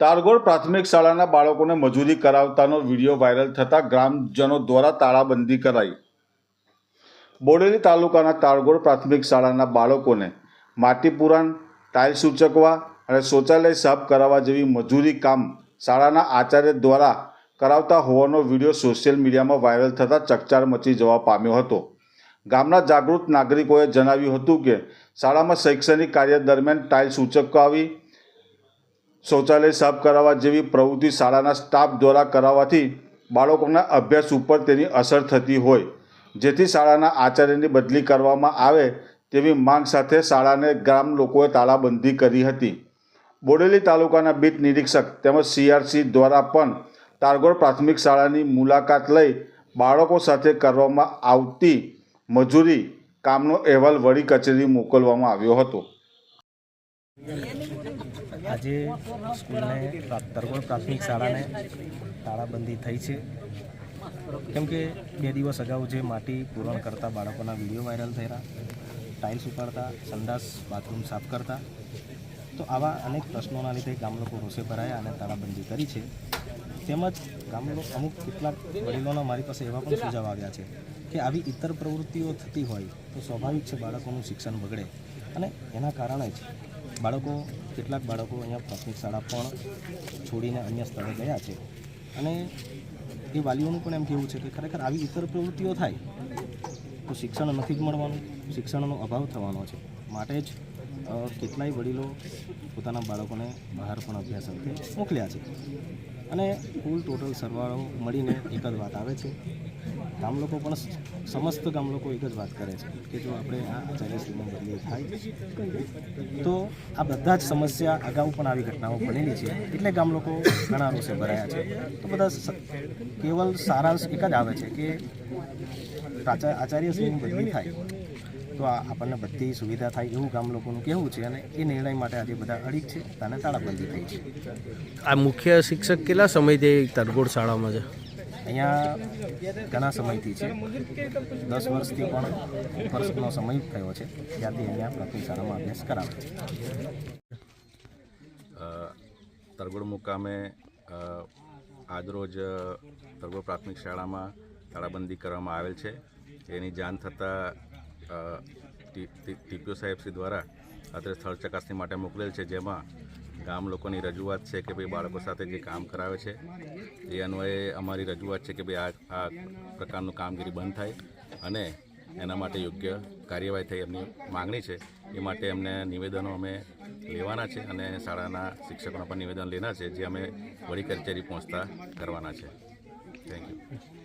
તારગોળ પ્રાથમિક શાળાના બાળકોને મજૂરી કરાવતાનો વીડિયો વાયરલ થતાં ગ્રામજનો દ્વારા તાળાબંધી કરાઈ. બોડેલી તાલુકાના તારગોળ પ્રાથમિક શાળાના બાળકોને માટી પુરાણ ટાઇલ સૂચકવા અને શૌચાલય સાફ કરાવવા જેવી મજૂરી કામ શાળાના આચાર્ય દ્વારા કરાવતા હોવાનો વીડિયો સોશિયલ મીડિયામાં વાયરલ થતાં ચકચાર મચી જવા પામ્યો હતો. ગામના જાગૃત નાગરિકોએ જણાવ્યું હતું કે શાળામાં શૈક્ષણિક કાર્ય દરમિયાન ટાઇલ્સ ઉચકાવી શૌચાલય સાફ કરાવવા જેવી પ્રવૃત્તિ શાળાના સ્ટાફ દ્વારા કરાવવાથી બાળકોના અભ્યાસ ઉપર તેની અસર થતી હોય. જેથી શાળાના આચાર્યની બદલી કરવામાં આવે તેવી માંગ સાથે શાળાને ગ્રામ લોકોએ તાળાબંધી કરી હતી. બોડેલી તાલુકાના બીટ નિરીક્ષક તેમજ સીઆરસી દ્વારા પણ તારગોળ પ્રાથમિક શાળાની મુલાકાત લઈ બાળકો સાથે કરવામાં આવતી મજૂરી કામનો અહેવાલ વડી કચેરી મોકલવામાં આવ્યો હતો. આજે સ્કૂલને તરગોળ પ્રાથમિક શાળાને તાળાબંધી થઈ છે. કેમ કે બે દિવસ અગાઉ જે માટી પૂરણ કરતા બાળકોના વીડિયો વાયરલ થયા ટાઇલ્સ ઉપાડતા, સંડાસ, બાથરૂમ સાફ કરતા, તો આવા અનેક પ્રશ્નોના લીધે ગામ લોકો રોષે ભરાયા અને તાળાબંધી કરી છે. તેમજ ગામ અમુક કેટલાક વડીલોના મારી પાસે એવા પણ સુઝાવ આવ્યા છે કે આવી ઇતર પ્રવૃત્તિઓ થતી હોય તો સ્વાભાવિક છે બાળકોનું શિક્ષણ બગડે અને એના કારણે જ બાળકો, કેટલાક બાળકો અહીંયા પ્રાથમિક શાળા પણ છોડીને અન્ય સ્થળે ગયા છે. અને એ વાલીઓનું પણ એમ કહેવું છે કે ખરેખર આવી ઇતર પ્રવૃત્તિઓ થાય તો શિક્ષણ નથી મળવાનું, શિક્ષણનો અભાવ થવાનો છે. માટે જ કેટલાય વડીલો પોતાના બાળકોને બહાર પણ અભ્યાસ અર્થે મોકલ્યા છે. અને કુલ ટોટલ સરવાળો મળીને એક જ વાત આવે છે. ગામ લોકો પણ સમસ્ત ગામ લોકો એક જ વાત કરે છે કે જો આપણે આ ચાલીસમાં બદલી થાય તો આ બધા જ સમસ્યા અગાઉ પણ આવી ઘટનાઓ બનેલી છે. એટલે ગામ લોકો ઘણા રોષે ભરાયા છે. તો બધા કેવલ સારાંશ એક જ આવે છે કે આચા- આચાર્યશ્રીની બદલી થાય તો આપણને બધી સુવિધા થાય એવું ગામ લોકોનું કહેવું છે અને એ નિર્ણય માટે આજે બધા અડીક છે, અને તાળાબંધી થઈ છે. આ મુખ્ય શિક્ષક કેટલા સમયથી તરગોડ શાળામાં છે? અહીંયા ઘણા સમયથી છે. દસ વર્ષથી પણ વર્ષનો સમય થયો છે. ત્યાંથી અહીંયા પ્રાથમિક શાળામાં અભ્યાસ કરાવે છે. તરગોડ મુકામે આજરોજ તરગોડ પ્રાથમિક શાળામાં તાળાબંધી કરવામાં આવેલ છે. એની જાણ થતાં ટીપીઓ સાહેબશ્રી દ્વારા અત્યારે સ્થળ ચકાસણી માટે મોકલેલ છે, જેમાં ગામ લોકોની રજૂઆત છે કે ભાઈ બાળકો સાથે જે કામ કરાવે છે, એ અન્વયે અમારી રજૂઆત છે કે ભાઈ આ આ પ્રકારનું કામગીરી બંધ થાય અને એના માટે યોગ્ય કાર્યવાહી થઈ એમની માગણી છે. એ માટે એમને નિવેદનો અમે લેવાના છે અને શાળાના શિક્ષકોના પણ નિવેદન લેના છે, જે અમે વડી કચેરી પહોંચતા કરવાના છે. Thank you